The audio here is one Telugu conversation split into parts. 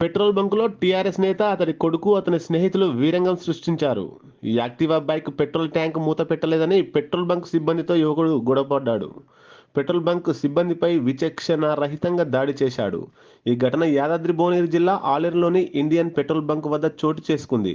పెట్రోల్ బంకులో టీఆర్ఎస్ నేత అతని కొడుకు అతని స్నేహితులు వీరంగం సృష్టించారు. ఈ యాక్టివా బైక్ పెట్రోల్ ట్యాంక్ మూత పెట్టలేదని పెట్రోల్ బంక్ సిబ్బందితో యువకుడు గొడవపడ్డాడు. పెట్రోల్ బంక్ సిబ్బందిపై విచక్షణ రహితంగా దాడి చేశాడు. ఈ ఘటన యాదాద్రి భువనగిరి జిల్లా ఆలేరులోని ఇండియన్ పెట్రోల్ బంక్ వద్ద చోటు చేసుకుంది.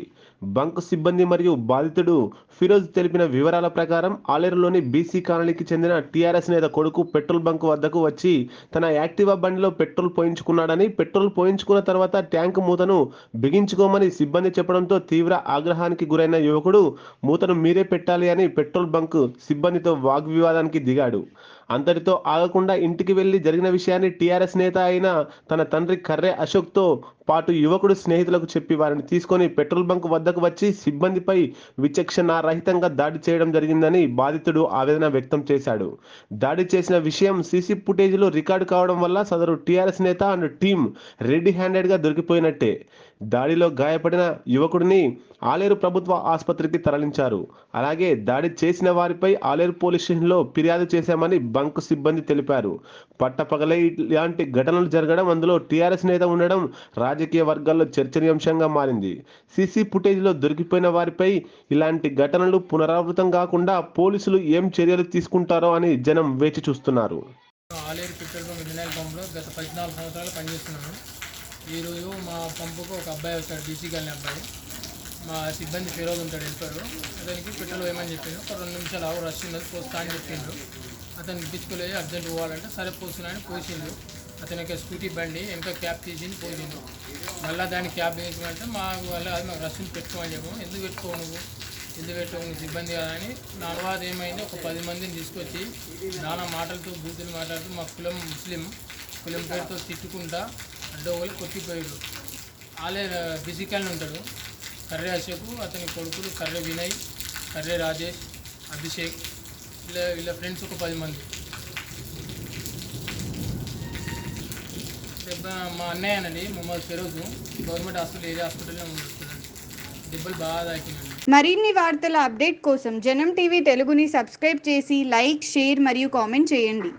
బంక్ సిబ్బంది మరియు బాధితుడు ఫిరోజ్ తెలిపిన వివరాల ప్రకారం ఆలేరులోని బీసీ కాలనీకి చెందిన టీఆర్ఎస్ నేత కొడుకు పెట్రోల్ బంక్ వద్దకు వచ్చి తన యాక్టివా బండిలో పెట్రోల్ పోయించుకున్నాడని పెట్రోల్ పోయించుకున్న తర్వాత ట్యాంక్ మూతను బిగించుకోమని సిబ్బంది చెప్పడంతో తీవ్ర ఆగ్రహానికి గురైన యువకుడు మూతను మీరే పెట్టాలి అని పెట్రోల్ బంక్ సిబ్బందితో వాగ్వివాదానికి దిగాడు. అంతటితో ఆగకుండా ఇంటికి వెళ్ళి జరిగిన విషయాన్ని టీఆర్ఎస్ నేత అయిన తన తండ్రి కర్రె అశోక్తో పాటు యువకుడు స్నేహితులకు చెప్పి వారిని తీసుకొని పెట్రోల్ బంక్ వద్దకు వచ్చి సిబ్బందిపై విచక్షణ రహితంగా దాడి చేయడం జరిగిందని బాధితుడు ఆవేదన వ్యక్తం చేశాడు. దాడి చేసిన విషయం సీసీ ఫుటేజ్లో రికార్డు కావడం వల్ల సదరు టీఆర్ఎస్ నేత అండ్ టీం రెడీ హ్యాండెడ్గా దొరికిపోయినట్టే. దాడిలో గాయపడిన యువకుడిని ఆలేరు ప్రభుత్వ ఆసుపత్రికి తరలించారు. అలాగే దాడి చేసిన వారిపై ఆలేరు పోలీస్ స్టేషన్లో ఫిర్యాదు చేశామని బంక్ సిబ్బంది తెలిపారు. పట్టపగలే ఇలాంటి ఘటనలు జరగడం అందులో టీఆర్ఎస్ నేత ఉండడం రాజకీయ వర్గాల్లో చర్చనీయాంశంగా మారింది. సీసీ ఫుటేజ్లో దొరికిపోయిన వారిపై ఇలాంటి ఘటనలు పునరావృతం కాకుండా పోలీసులు ఏం చర్యలు తీసుకుంటారో అని జనం వేచి చూస్తున్నారు. ఆలేరు పెట్రోల్ బంక్ వినాయక పంపులో గత పద్నాలుగు సంవత్సరాలు పనిచేస్తున్నాను. ఈరోజు మా పంపుకు ఒక అబ్బాయి వచ్చాడు డీసీ గాలి అబ్బాయి. మా సిబ్బంది ఫిరోజ్ ఉంటాడు వెళ్ళిపోయారు అతనికి పెట్రోల్ వేయమని చెప్పాను. ఒక రెండు నిమిషాలు ఆవు రష్ ఉన్నది పోస్తా అని చెప్పిండు అతను ఇప్పించుకోలేదు అర్జెంట్ పోవాలంటే సరే పోస్తున్నాయని పోసిండు అతనికి స్కూటీ బండి వెనక క్యాప్ తీసింది పోయింది మళ్ళీ దాన్ని క్యాప్ వేసుకుంటే మా వల్ల అది మాకు రస్సులు పెట్టుకోమని చెప్పాము ఎందుకు పెట్టుకోవు నువ్వు? ఎందుకు పెట్టుకోవు? నువ్వు సిబ్బంది కాదని అని. నా ఏమైంది? ఒక పది మందిని తీసుకొచ్చి నానా మాటలతో బూతులు మాట్లాడుతూ మా కులం ముస్లిం కులం పేరుతో తిట్టుకుంటా అడ్డోగోలు కొట్టిపోయాడు. వాళ్ళే ఫిజికల్ ఉంటాడు. కర్రే అశోక్ అతని కొడుకులు కర్రే వినయ్ కర్రే రాజేష్ అభిషేక్ వీళ్ళ వీళ్ళ ఫ్రెండ్స్ ఒక పది మంది. పెద్ద మా అన్నయ్య అనండి Mohammed Firoz. Government hospital area హాస్పిటల్లో ఉంటున్నాడు దెబ్బలు బాగా తాకినండి మరిన్ని వార్తల అప్డేట్ కోసం జనం టీవీ తెలుగుని సబ్స్క్రైబ్ చేసి లైక్ షేర్ మరియు కామెంట్ చేయండి.